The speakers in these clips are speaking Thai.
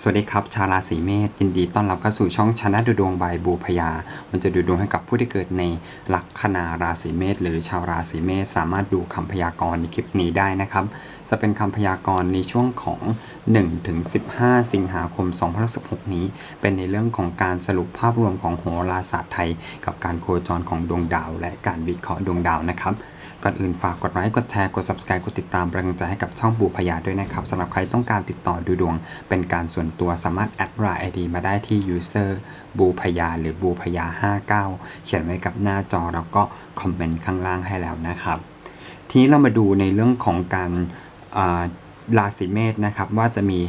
สวัสดีครับชาวราศีเมษยินดีต้อนรับเข้าสู่ช่องชนะดูดวงบายบูพยา มันจะดูดวงให้กับผู้ที่เกิดในลัคนาราศีเมษหรือชาวราศีเมษสามารถดูคำพยากรณ์ในคลิปนี้ได้นะครับ จะเป็นคำพยากรณ์ในช่วงของ1ถึง15 สิงหาคม 2016 นี้ เป็นในเรื่องของการสรุปภาพรวมของโหราศาสตร์ไทย กับการโคจรของดวงดาว และการวิเคราะห์ดวงดาวนะครับ ก่อนอื่นฝากกดไลค์กดแชร์กด subscribe กดติดตามเป็นกำลังใจให้กับช่องบูพยาด้วยนะครับสำหรับใครต้องการติดต่อดูดวง เป็นการส่วนตัวสามารถแอดไลน์ ID มาได้ที่ user บูพยาหรือบูพยา59 เขียนไว้กับหน้าจอแล้วก็คอมเมนต์ข้างล่างให้แล้วนะครับ ทีนี้เรามาดูในเรื่องของการอ่าราศีเมษนะครับว่าจะมี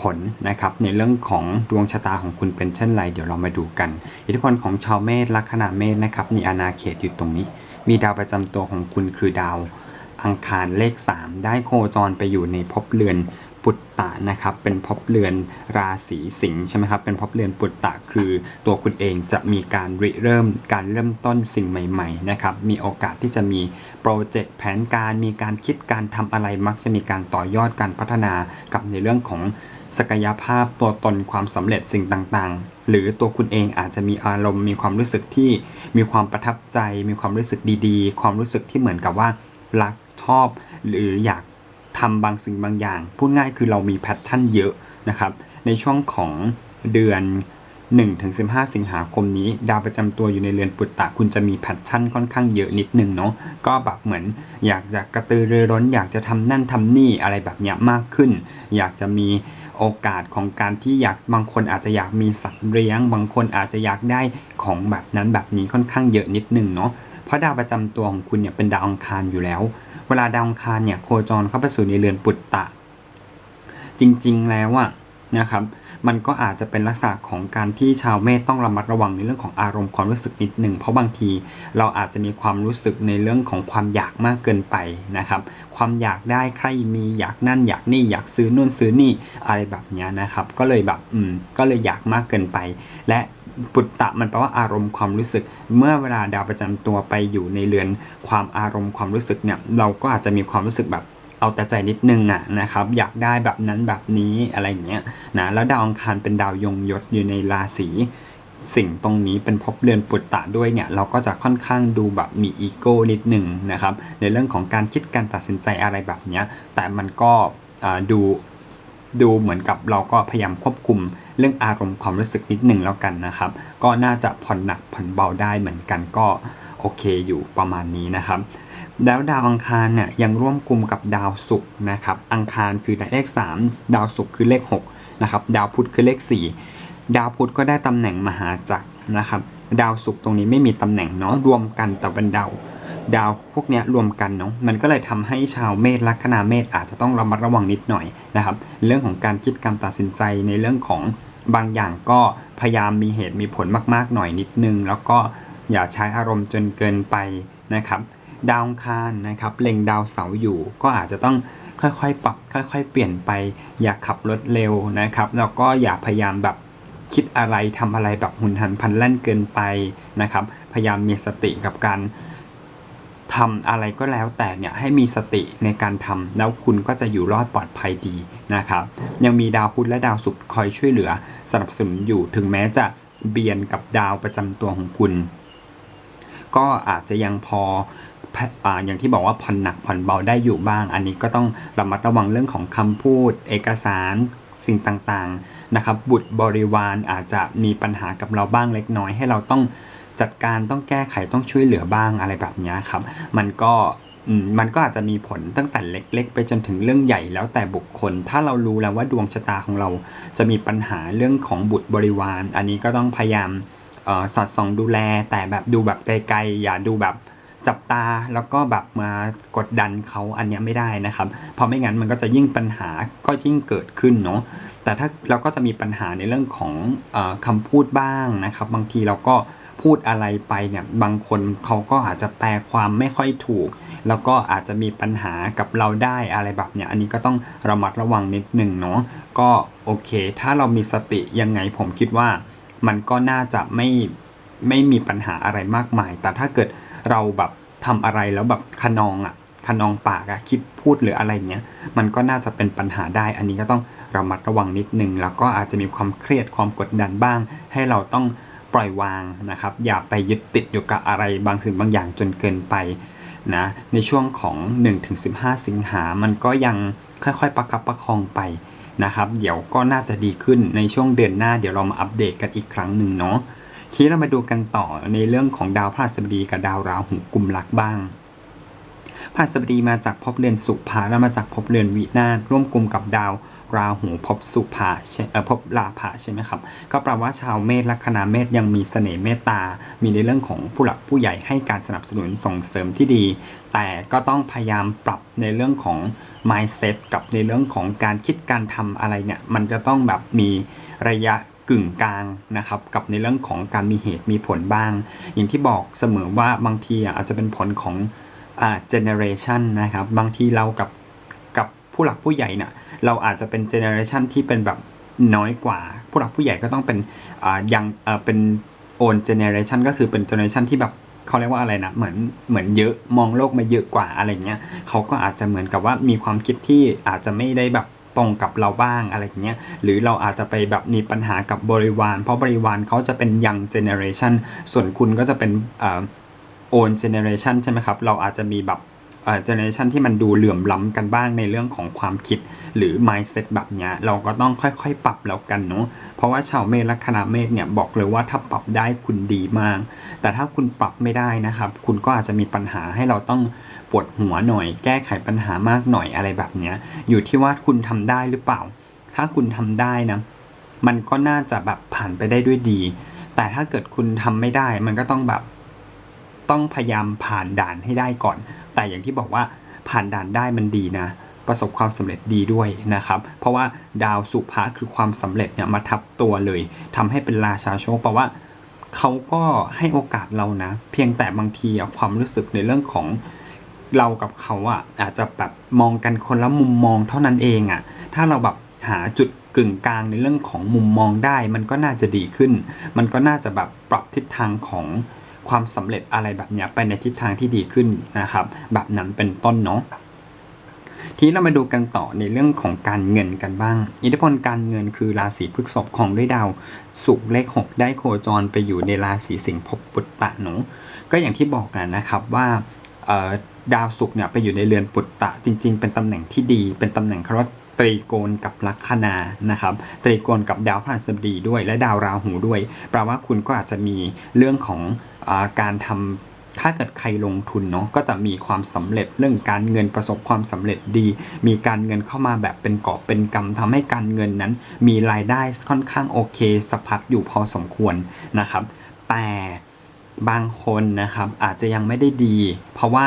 ผลนะครับในเรื่องของดวงชะตาของคุณเป็นเช่นไร เดี๋ยวเรามาดูกัน อิทธิพลของชาวเมษลัคนาเมษนะครับมีอาณาเขตอยู่ตรงนี้ มีดาวประจำตัวของคุณคือดาวอังคารเลข 3 ได้โคจรไปอยู่ในภพเรือนปุตตะนะครับ เป็นภพเรือนราศีสิงห์ใช่ไหมครับ เป็นภพเรือนปุตตะคือตัวคุณเองจะมีการริเริ่มการเริ่มต้นสิ่งใหม่ๆนะครับ มีโอกาสที่จะมีโปรเจกต์แผนการมีการคิดการทำอะไรมักจะมีการต่อยอดการพัฒนากับในเรื่องของ ศักยภาพตัวตนความสำเร็จสิ่งต่างๆ หรือตัวคุณเองอาจจะมีอารมณ์มีความรู้สึกที่มีความประทับใจ มีความรู้สึกดี ๆ ความรู้สึกที่เหมือนกับว่ารักชอบ หรืออยากทำบางสิ่งบางอย่าง พูดง่ายคือเรามีแพชชั่นเยอะนะครับ ในช่วงของเดือน 1-15 สิงหาคมนี้ ดาวประจำตัวอยู่ในเรือนปุตตะคุณจะมีแพชชั่นค่อนข้างเยอะนิดนึงเนาะก็แบบเหมือนอยากจะกระตือรือร้น อยากจะทำนั่นทำนี่อะไรแบบเนี้ยมากขึ้น อยากจะมี โอกาสของการที่อยากบางคนอาจจะอยากมีสัตว์เลี้ยง บางคนอาจจะอยากได้ของแบบนั้นแบบนี้ค่อนข้างเยอะนิดนึงเนาะเพราะดาวประจำตัวของคุณเนี่ยเป็นดาวอังคารอยู่แล้ว เวลาดาวอังคารเนี่ยโคจรเข้าไปสู่ในเรือนปุตตะ จริง ๆ แล้วอะ นะครับ มันก็อาจจะเป็นลักษณะของการที่ชาวเมษต้องระมัดระวังในเรื่องของอารมณ์ความรู้สึกนิดหนึ่งเพราะบางทีเราอาจจะมีความรู้สึกในเรื่องของความอยากมากเกินไปนะครับ ความอยากได้ใครมีอยากนั่นอยากนี่อยากซื้อนู่นซื้อนี่อะไรแบบนี้นะครับ ก็เลยแบบอืมก็เลยอยากมากเกินไป และปุตตะมันแปลว่าอารมณ์ความรู้สึก เมื่อเวลาดาวประจำตัวไปอยู่ในเรือนความอารมณ์ความรู้สึกเนี่ยเราก็อาจจะมีความรู้สึกแบบ เอาแต่ใจนิดนึงอะนะครับอยากได้แบบนั้นแบบนี้อะไรเงี้ยนะแล้วดาวอังคารเป็นดาวยงยศอยู่ในราศีสิ่งตรงนี้เป็นภพเรือนปุตตะด้วยเนี่ยเราก็จะค่อนข้างดูแบบมีอีโก้นิดหนึ่งนะครับในเรื่องของการคิดการตัดสินใจอะไรแบบเนี้ยแต่มันก็ดูดูเหมือนกับเราก็พยายามควบคุมเรื่องอารมณ์ความรู้สึกนิดหนึ่งแล้วกันนะครับ ก็น่าจะผ่อนหนักผ่อนเบาได้เหมือนกันก็โอเคอยู่ประมาณนี้นะครับ แล้วดาวอังคารเนี่ยยังร่วมกลุ่มกับดาวศุกร์นะครับ อังคารคือเลข 3 ดาวศุกร์คือเลข6นะครับ ดาวพุธคือเลข 4 ดาวพุธก็ได้ตำแหน่งมหาจักรนะครับ ดาวศุกร์ตรงนี้ไม่มีตำแหน่งเนาะรวมกันแต่เป็นดาวดาวพวกนี้รวมกันเนาะมันก็เลยทำให้ชาวเมษลัคนาเมษอาจจะต้องระมัดระวังนิดหน่อยนะครับ เรื่องของการคิดการตัดสินใจในเรื่องของบางอย่างก็พยายามมีเหตุมีผลมาก ๆ หน่อยนิดนึง แล้วก็อย่าใช้อารมณ์จนเกินไปนะครับ ดาวคารนะครับเล็งดาวเสาอยู่ ก็อาจจะต้องค่อยๆ ปรับค่อย ๆ เปลี่ยนไป อย่าขับรถเร็วนะครับแล้วก็อย่าพยายามแบบคิดอะไรทำอะไรแบบหุนหันพลันแล่นเกินไปนะครับ พยายามมีสติกับการทำอะไรก็แล้วแต่เนี่ยให้มีสติในการทำแล้วคุณก็จะอยู่รอดปลอดภัยดีนะครับ ยังมีดาวพุธและดาวศุกร์คอยช่วยเหลือ สนับสนุนอยู่ถึงแม้จะเบียนกับดาวประจำตัวของคุณ ก็อาจจะยังพอ อย่างที่บอกว่าผ่อนหนักผ่อนเบาได้อยู่บ้าง อันนี้ก็ต้องระมัดระวังเรื่องของคำพูด เอกสารสิ่งต่างๆนะครับ บุตรบริวารอาจจะมีปัญหากับเราบ้างเล็กน้อย ให้เราต้องจัดการต้องแก้ไขต้องช่วยเหลือบ้างอะไรแบบนี้ครับ มันก็มันก็อาจจะมีผลตั้งแต่เล็ก ๆ ไปจนถึงเรื่องใหญ่แล้วแต่บุคคล ถ้าเรารู้แล้วว่าดวงชะตาของเราจะมีปัญหาเรื่องของบุตรบริวาร อันนี้ก็ต้องพยายามสอดส่องดูแลแต่แบบดูแบบไกลๆอย่าดูแบบ จับตาแล้วก็แบบมากดดันเขาอันนี้ไม่ได้นะครับเพราะไม่งั้นมันก็จะยิ่งปัญหาก็ยิ่งเกิดขึ้นเนาะแต่ถ้าเราก็จะมีปัญหาในเรื่องของออคำพูดบ้างนะครับ บางทีเราก็พูดอะไรไปเนี่ยบางคนเขาก็อาจจะแปลความไม่ค่อยถูก แล้วก็อาจจะมีปัญหากับเราได้อะไรแบบเนี้ยอันนี้ก็ต้องระมัดระวังนิดหนึ่งเนาะก็โอเค ถ้าเรามีสติยังไงผมคิดว่า มันก็น่าจะไม่ไม่มีปัญหาอะไรมากมาย แต่ถ้าเกิด เราแบบทำอะไรแล้วแบบขนองอะ่ะขคะนองปากอะคิดพูดหรืออะไรเงี้ยมันก็น่าจะเป็นปัญหาได้ อันนี้ก็ต้องระมัดระวังนิดนึง แล้วก็อาจจะมีความเครียดความกดดันบ้าง ให้เราต้องปล่อยวางนะครับ อย่าไปยึดติดอยู่กับอะไรบางสิ่งบางอย่างจนเกินไปนะในช่วงของ 1-15 สิงหา มันก็ยังค่อยๆ ประคับประคองไปนะครับ เดี๋ยวก็น่าจะดีขึ้นในช่วงเดือนหน้า เดี๋ยวเรามาอัปเดตกันอีกครั้งหนึ่งเนาะ ทีนี้เรามาดูกันต่อในเรื่องของดาวพฤหัสบดีกับดาวราหูกลุ่มรักบ้างพฤหัสบดีมาจากภพเรือนสุภาและมาจากภพเรือนวินาศร่วมกลุ่มกับดาวราหูภพสุภาใช่ออภพราภะใช่ไหมครับ ก็แปลว่าชาวเมษลัคนาเมษยังมีเสน่ห์เมตตา มีในเรื่องของผู้หลักผู้ใหญ่ให้การสนับสนุนส่งเสริมที่ดี แต่ก็ต้องพยายามปรับในเรื่องของ mindset กับในเรื่องของการคิดการทำอะไรเนี่ย มันจะต้องแบบมีระยะ กึ่งกลางนะครับกับในเรื่องของการมีเหตุมีผลบ้าง อย่างที่บอกเสมอว่าบางทีอะอาจจะเป็นผลของอ่า generation นะครับบางทีเรากับกับผู้หลักผู้ใหญ่เนี่ยเราอาจจะเป็น generation ที่เป็นแบบน้อยกว่า ผู้หลักผู้ใหญ่ก็ต้องเป็นอ่ายังเอ่อเป็น own generation ก็คือเป็น generation ที่แบบเขาเรียกว่าอะไรนะเหมือนเหมือนเยอะมองโลกมาเยอะกว่าอะไรเงี้ยเขาก็อาจจะเหมือนกับว่ามีความคิดที่อาจจะไม่ได้แบบ ตรงกับเราบ้างอะไรเงี้ยหรือเราอาจจะไปแบบมีปัญหากับบริวาร เพราะบริวารเขาจะเป็น young generation ส่วนคุณก็จะเป็นเอ่อ own generation ใช่ไหมครับเราอาจจะมีแบบเอ่อ generation ที่มันดูเหลื่อมล้ำกันบ้างในเรื่องของความคิดหรือ mindset แบบเนี้ยเราก็ต้องค่อยๆ ปรับแล้วกันเนาะเพราะว่าชาวเมษลัคนาเมษเนี่ยบอกเลยว่าถ้าปรับได้คุณดีมาก แต่ถ้าคุณปรับไม่ได้นะครับ คุณก็อาจจะมีปัญหาให้เราต้อง ปวดหัวหน่อย แก้ไขปัญหามากหน่อยอะไรแบบเนี้ย อยู่ที่ว่าคุณทำได้หรือเปล่า ถ้าคุณทำได้นะ มันก็น่าจะแบบผ่านไปได้ด้วยดี แต่ถ้าเกิดคุณทำไม่ได้ มันก็ต้องแบบต้องพยายามผ่านด่านให้ได้ก่อน แต่อย่างที่บอกว่าผ่านด่านได้มันดีนะ ประสบความสำเร็จดีด้วยนะครับ เพราะว่าดาวสุภะคือความสำเร็จเนี่ยมาทับตัวเลยทำให้เป็นราชาโชคแปลว่าเขาก็ให้โอกาสเรานะ เพียงแต่บางทีอะความรู้สึกในเรื่องของ เรากับเขาอะอาจจะแบบมองกันคนละมุมมองเท่านั้นเองอะถ้าเราแบบหาจุดกึ่งกลางในเรื่องของมุมมองได้ มันก็น่าจะดีขึ้น มันก็น่าจะแบบปรับทิศทางของความสำเร็จอะไรแบบเนี้ยไปในทิศทางที่ดีขึ้นนะครับ แบบนั้นเป็นต้นเนาะทีนี้เรามาดูกันต่อในเรื่องของการเงินกันบ้าง อิทธิพลการเงินคือราศีพฤษภของด้วยดาวศุกร์เลข 6 ได้โคจรไปอยู่ในราศีสิงห์ภพปุตตะเนาะก็อย่างที่บอกกันนะครับว่าเออ ดาวศุกร์เนี่ยไปอยู่ในเรือนปุตตะจริง ๆ เป็นตำแหน่งที่ดี เป็นตำแหน่งคารวตรีโกณกับลัคนานะครับ ตรีโกณกับดาวพฤหัสบดีด้วย และดาวราหูด้วยแปลว่าคุณก็อาจจะมีเรื่องของอการทำถ้าเกิดใครลงทุนเนาะก็จะมีความสำเร็จเรื่องการเงินประสบความสำเร็จดี มีการเงินเข้ามาแบบเป็นกอบเป็นกำทำให้การเงินนั้น มีรายได้ค่อนข้างโอเคสะพัดอยู่พอสมควรนะครับ แต่บางคนนะครับอาจจะยังไม่ได้ดี เพราะว่า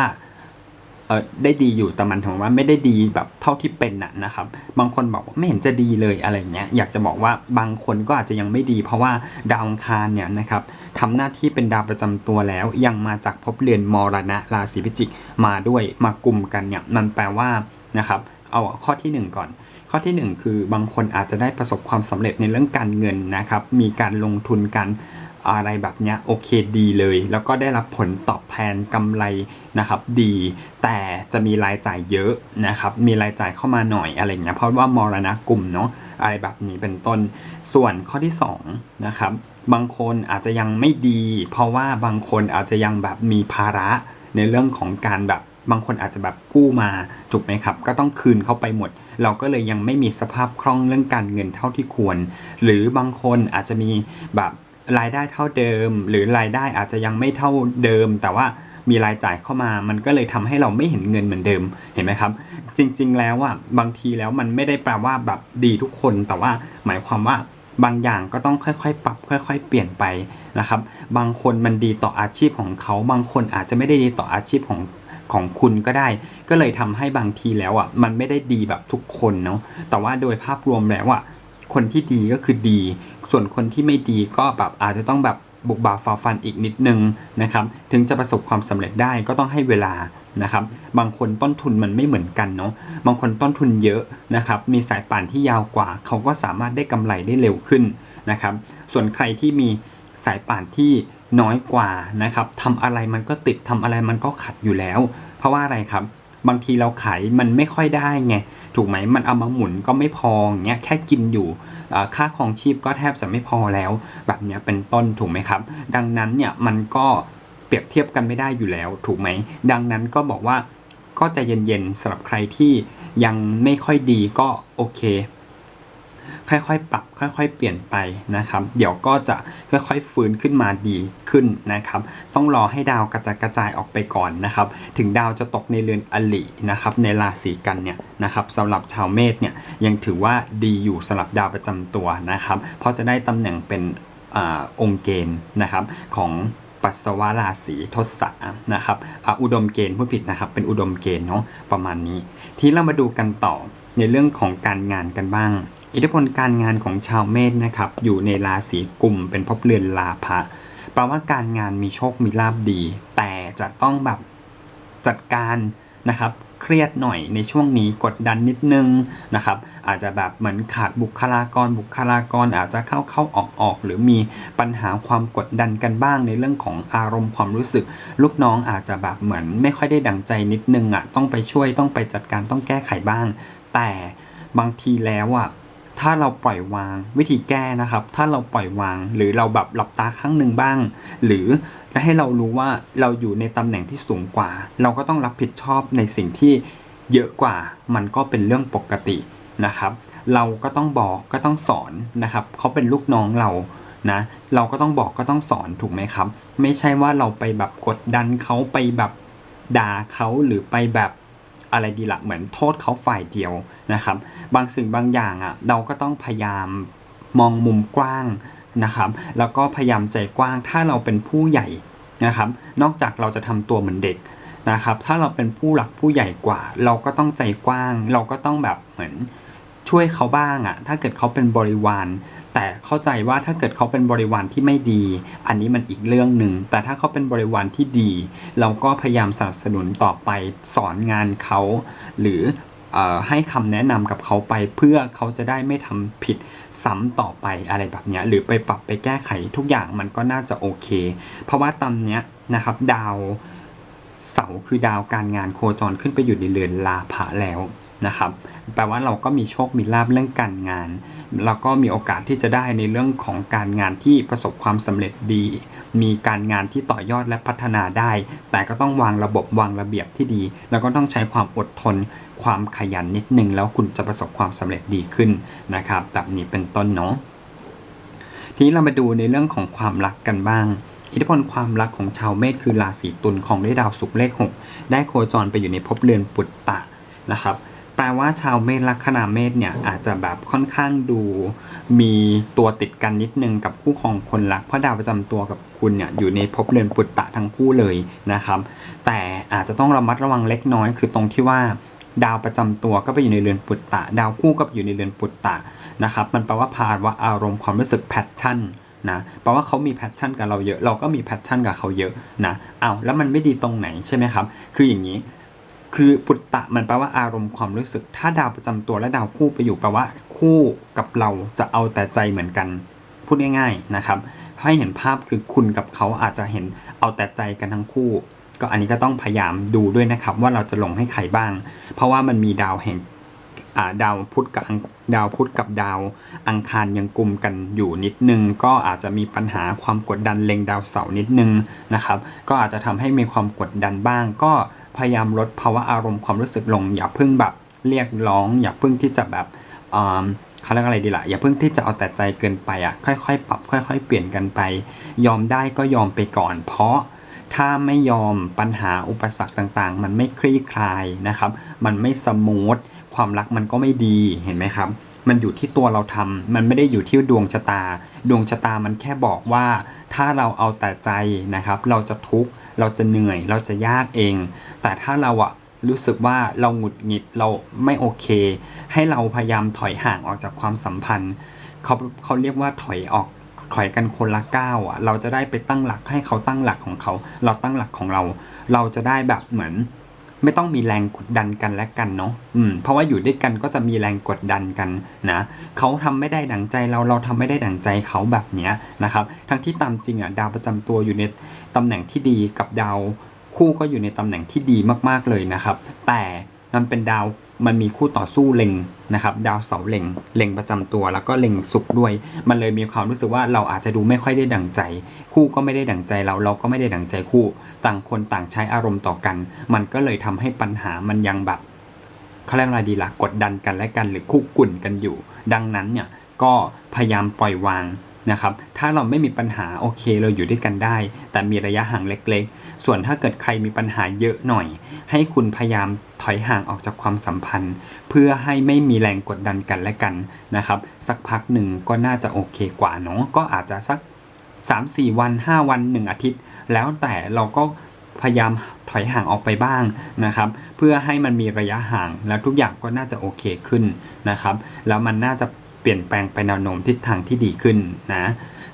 ออได้ดีอยู่แต่มันถึงว่าไม่ได้ดีแบบเท่าที่เป็นน่ะนะครับ บางคนบอกว่าไม่เห็นจะดีเลยอะไรเงี้ยอยากจะบอกว่าบางคนก็อาจจะยังไม่ดี เพราะว่าดาวอังคารเนี่ยนะครับทำหน้าที่เป็นดาวประจำตัวแล้ว ยังมาจากภพเรือนมรณะราศีพิจิกมาด้วยมากลุ่มกันเนี่ยมันแปลว่านะครับเอาข้อทีหนึ่งก่อน ข้อทีหนึ่งคือบางคนอาจจะได้ประสบความสำเร็จในเรื่องการเงินนะครับมีการลงทุนกัน อะไรแบบเนี้ยโอเคดีเลย แล้วก็ได้รับผลตอบแทนกำไรนะครับดี แต่จะมีรายจ่ายเยอะนะครับมีรายจ่ายเข้ามาหน่อยอะไรเงี้ยเพราะว่ามรณะกลุ่มเนาะอะไรแบบนี้เป็นต้นส่วนข้อที่สองนะครับบางคนอาจจะยังไม่ดี เพราะว่าบางคนอาจจะยังแบบมีภาระในเรื่องของการแบบบางคนอาจจะแบบกู้มาถูกไหมครับ ก็ต้องคืนเข้าไปหมด เราก็เลยยังไม่มีสภาพคล่องเรื่องการเงินเท่าที่ควร หรือบางคนอาจจะมีแบบ รายได้เท่าเดิม หรือรายได้อาจจะยังไม่เท่าเดิม แต่ว่ามีรายจ่ายเข้ามา มันก็เลยทำให้เราไม่เห็นเงินเหมือนเดิมเห็นไหมครับ จริง ๆ แล้วอะบางทีแล้วมันไม่ได้แปลว่าแบบดีทุกคน แต่ว่าหมายความว่าบางอย่างก็ต้องค่อยๆ ปรับ ค่อย ๆ เปลี่ยนไปนะครับ บางคนมันดีต่ออาชีพของเขา บางคนอาจจะไม่ได้ดีต่ออาชีพของของคุณก็ได้ ก็เลยทำให้บางทีแล้วอะมันไม่ได้ดีแบบทุกคนเนาะแต่ว่าโดยภาพรวมแล้วอะ คนที่ดีก็คือดี ส่วนคนที่ไม่ดีก็แบบอาจจะต้องแบบบุกบาฝ่าฟันอีกนิดนึงนะครับ ถึงจะประสบความสำเร็จได้ก็ต้องให้เวลานะครับ บางคนต้นทุนมันไม่เหมือนกันเนาะ บางคนต้นทุนเยอะนะครับ มีสายป่านที่ยาวกว่า เขาก็สามารถได้กำไรได้เร็วขึ้นนะครับ ส่วนใครที่มีสายป่านที่น้อยกว่านะครับทำอะไรมันก็ติดทำอะไรมันก็ขัดอยู่แล้ว เพราะว่าอะไรครับ บางทีเราขายมันไม่ค่อยได้ไง ถูกไหมมันเอามาหมุนก็ไม่พออย่างเงี้ยแค่กินอยู่ค่าครองชีพก็แทบจะไม่พอแล้ว แบบเนี้ยเป็นต้นถูกไหมครับ ดังนั้นเนี่ยมันก็เปรียบเทียบกันไม่ได้อยู่แล้ว ถูกไหมดังนั้นก็บอกว่าก็ใจะเย็นๆสำหรับใครที่ยังไม่ค่อยดีก็โอเค ค่อยๆ ปรับค่อยๆ เปลี่ยนไปนะครับ เดี๋ยวก็จะค่อยๆฟื้นขึ้นมาดีขึ้นนะครับ ต้องรอให้ดาวกระจายกระจายออกไปก่อนนะครับ ถึงดาวจะตกในเรือนอลินะครับในราศีกันเนี่ยนะครับสำหรับชาวเมษเนี่ยยังถือว่าดีอยู่สำหรับดาวประจำตัวนะครับ เพราะจะได้ตำแหน่งเป็นอองค์เกณฑ์นะครับของปัสสาวะราศีทศะนะครับอุดมเกณฑ์พูดผิดนะครับ เป็นอุดมเกณฑ์เนาะประมาณนี้ ทีนี้เรามาดูกันต่อในเรื่องของการงานกันบ้าง อิทธิพลการงานของชาวเมษนะครับ อยู่ในราศีกุมเป็นภพเรือนลาภะแปลว่าการงานมีโชคมีลาบดี แต่จะต้องแบบจัดการนะครับเครียดหน่อยในช่วงนี้กดดันนิดนึงนะครับ อาจจะแบบเหมือนขาดบุคลากร บุคลากรอาจจะเข้าเข้าออกออกหรือมีปัญหาความกดดันกันบ้างในเรื่องของอารมณ์ความรู้สึก ลูกน้องอาจจะแบบเหมือนไม่ค่อยได้ดังใจนิดนึงอะต้องไปช่วยต้องไปจัดการต้องแก้ไขบ้าง แต่บางทีแล้วอะ ถ้าเราปล่อยวางวิธีแก้นะครับ ถ้าเราปล่อยวางหรือเราแบบหลับตาข้างหนึ่งบ้าง หรือให้เรารู้ว่าเราอยู่ในตำแหน่งที่สูงกว่า เราก็ต้องรับผิดชอบในสิ่งที่เยอะกว่า มันก็เป็นเรื่องปกตินะครับ เราก็ต้องบอกก็ต้องสอนนะครับเขาเป็นลูกน้องเรานะเราก็ต้องบอกก็ต้องสอนถูกไหมครับ ไม่ใช่ว่าเราไปแบบกดดันเขาไปแบบด่าเขาหรือไปแบบ อะไรดีละเหมือนโทษเขาฝ่ายเดียวนะครับ บางสิ่งบางอย่างอะเราก็ต้องพยายามมองมุมกว้างนะครับ แล้วก็พยายามใจกว้างถ้าเราเป็นผู้ใหญ่นะครับ นอกจากเราจะทำตัวเหมือนเด็กนะครับ ถ้าเราเป็นผู้หลักผู้ใหญ่กว่า เราก็ต้องใจกว้าง เราก็ต้องแบบเหมือนช่วยเขาบ้างอะถ้าเกิดเขาเป็นบริวาร แต่เข้าใจว่าถ้าเกิดเขาเป็นบริวารที่ไม่ดี อันนี้มันอีกเรื่องหนึ่ง แต่ถ้าเขาเป็นบริวารที่ดี เราก็พยายามสนับสนุนต่อไปสอนงานเขา หรือออให้คำแนะนำกับเขาไปเพื่อเขาจะได้ไม่ทำผิดซ้ำต่อไปอะไรแบบนี้หรือไปปรับไปแก้ไขทุกอย่างมันก็น่าจะโอเค เพราะว่าตอนเนี้ยนะครับดาวเสาคือดาวการงานโคจรขึ้นไปอยู่ในเรือนลาภะแล้ว นะครับแปลว่าเราก็มีโชคมีลาภเรื่องการงาน แล้วก็มีโอกาสที่จะได้ในเรื่องของการงานที่ประสบความสำเร็จดี มีการงานที่ต่อยอดและพัฒนาได้ แต่ก็ต้องวางระบบวางระเบียบที่ดี แล้วก็ต้องใช้ความอดทน ความขยันนิดนึง แล้วคุณจะประสบความสำเร็จดีขึ้นนะครับแบบนี้เป็นต้นเนาะทีนี้เรามาดูในเรื่องของความรักกันบ้างอิทธิพลความรักของชาวเมษคือราศีตุลของได้ดาวศุกร์เลข 6 ได้โคจรไปอยู่ในภพเรือนปุตตะนะครับ ลว่าชาวเมษลัคนาเมษเนี่ยอาจจะแบบค่อนข้างดู มีตัวติดกันนิดนึงกับคู่ของคนรักเพราะดาวประจำตัวกับคุณเนี่ยอยู่ในภพเรือนปุตตะทั้งคู่เลยนะครับ แต่อาจจะต้องระมัดระวังเล็กน้อย คือตรงที่ว่าดาวประจำตัวก็ไปอยู่ในเรือนปุตตะ ดาวคู่ก็ไปอยู่ในเรือนปุตตะนะครับ มันแปลว่าภาวะอารมณ์ความรู้สึกแพชชั่นนะแปลว่าเขามีแพชชั่นกับเราเยอะ เราก็มีแพชชั่นกับเขาเยอะนะเอาแล้วมันไม่ดีตรงไหนใช่ไหมครับ คืออย่างนี้ คือปุตตะมันแปลว่าอารมณ์ความรู้สึก ถ้าดาวประจำตัวและดาวคู่ไปอยู่แปลว่า คู่กับเราจะเอาแต่ใจเหมือนกัน พูดง่ายๆนะครับ ให้เห็นภาพคือคุณกับเขาอาจจะเห็นเอาแต่ใจกันทั้งคู่ ก็อันนี้ก็ต้องพยายามดูด้วยนะครับ ว่าเราจะลงให้ใครบ้าง เพราะว่ามันมีดาวแห่งดาวพุธกับดาวพุธกับดาว อังคารยังกลุ่มกันอยู่นิดนึง ก็อาจจะมีปัญหาความกดดันเล็งดาวเสาร์นิดนึงนะครับ ก็อาจจะทำให้มีความกดดันบ้างก็ พยายามลดภาวะอารมณ์ความรู้สึกลง อย่าเพิ่งแบบเรียกร้อง อย่าเพิ่งที่จะแบบเขาเรียกอะไรดีละ่ะอย่าเพิ่งที่จะเอาแต่ใจเกินไปอะค่อยๆ ปรับ ค่อย ๆ เปลี่ยนกันไป ยอมได้ก็ยอมไปก่อน เพราะถ้าไม่ยอมปัญหาอุปสรรคต่างๆ มันไม่คลี่คลายนะครับ มันไม่สมูทความรักมันก็ไม่ดีเห็นไหมครับ มันอยู่ที่ตัวเราทำมันไม่ได้อยู่ที่ดวงชะตา ดวงชะตามันแค่บอกว่า ถ้าเราเอาแต่ใจนะครับ เราจะทุกข์ เราจะเหนื่อยเราจะยากเอง แต่ถ้าเราอะรู้สึกว่าเราหงุดหงิดเราไม่โอเค ให้เราพยายามถอยห่างออกจากความสัมพันธ์เขาเขาเรียกว่าถอยออกถอยกันคนละก้าวอะ เราจะได้ไปตั้งหลักให้เขาตั้งหลักของเขา เราตั้งหลักของเรา เราจะได้แบบเหมือน ไม่ต้องมีแรงกดดันกันและกันเนาะอืมเพราะว่าอยู่ด้วยกันก็จะมีแรงกดดันกันนะเขาทำไม่ได้ดังใจเราเราทำไม่ได้ดังใจเขาแบบเนี้ยนะครับ ทั้งที่ตามจริงอะดาวประจำตัวอยู่ในตำแหน่งที่ดีกับดาวคู่ก็อยู่ในตำแหน่งที่ดีมากๆเลยนะครับ แต่มันเป็นดาว มันมีคู่ต่อสู้เล็งนะครับดาวเสาเล็งเล็งประจำตัว แล้วก็เล็งสุขด้วย มันเลยมีความรู้สึกว่าเราอาจจะดูไม่ค่อยได้ดั่งใจ คู่ก็ไม่ได้ดั่งใจเราเราก็ไม่ได้ดั่งใจคู่ ต่างคนต่างใช้อารมณ์ต่อกัน มันก็เลยทำให้ปัญหามันยังแบบเขาเรียกอะไรดีละ่ะกดดันกันและกันหรือคุกกุ่นกันอยู่ ดังนั้นเนี่ยก็พยายามปล่อยวางนะครับ ถ้าเราไม่มีปัญหาโอเคเราอยู่ด้วยกันได้ แต่มีระยะห่างเล็ก ๆ ส่วนถ้าเกิดใครมีปัญหาเยอะหน่อย ให้คุณพยายามถอยห่างออกจากความสัมพันธ์ เพื่อให้ไม่มีแรงกดดันกันและกันนะครับ สักพักหนึ่งก็น่าจะโอเคกว่าเนาะก็อาจจะสัก 3-4 วัน 5 วัน 1 อาทิตย์ แล้วแต่เราก็พยายามถอยห่างออกไปบ้างนะครับ เพื่อให้มันมีระยะห่างแล้วทุกอย่างก็น่าจะโอเคขึ้นนะครับ แล้วมันน่าจะเปลี่ยนแปลงไปแนวโน้มทิศทางที่ดีขึ้นนะ